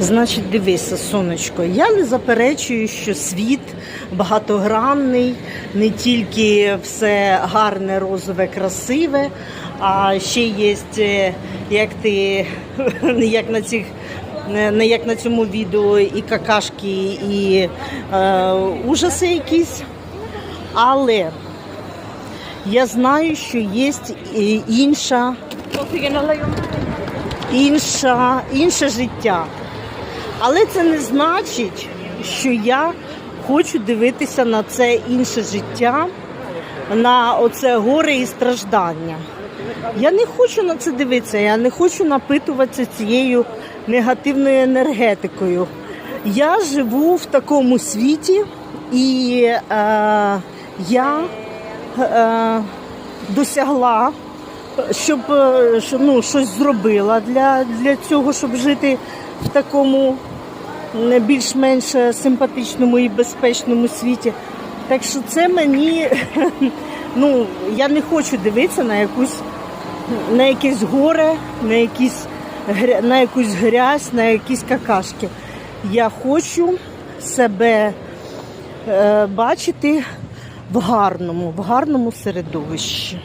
Значить, дивися, сонечко. Я не заперечую, що світ багатогранний, не тільки все гарне, розове, красиве, а ще є, е, як ти, як на цих. Не не як на цьому відео і какашки, і е, ужаси якісь. Але я знаю, що є інша інша, інше життя. Але це не значить, що я хочу дивитися на це інше життя, на оце горе і страждання. Я не хочу на це дивитися, я не хочу напитуватися цією негативною енергетикою. Я живу в такому світі, і е, я е, досягла щоб, е, ну, щось зробила для, для цього, щоб жити в такому більш-менш симпатичному і безпечному світі. Так що це мені, ну, я не хочу дивитися на якусь на якесь горе, на якісь на якусь грязь, на якісь какашки. Я хочу себе е, бачити в гарному, в гарному середовищі.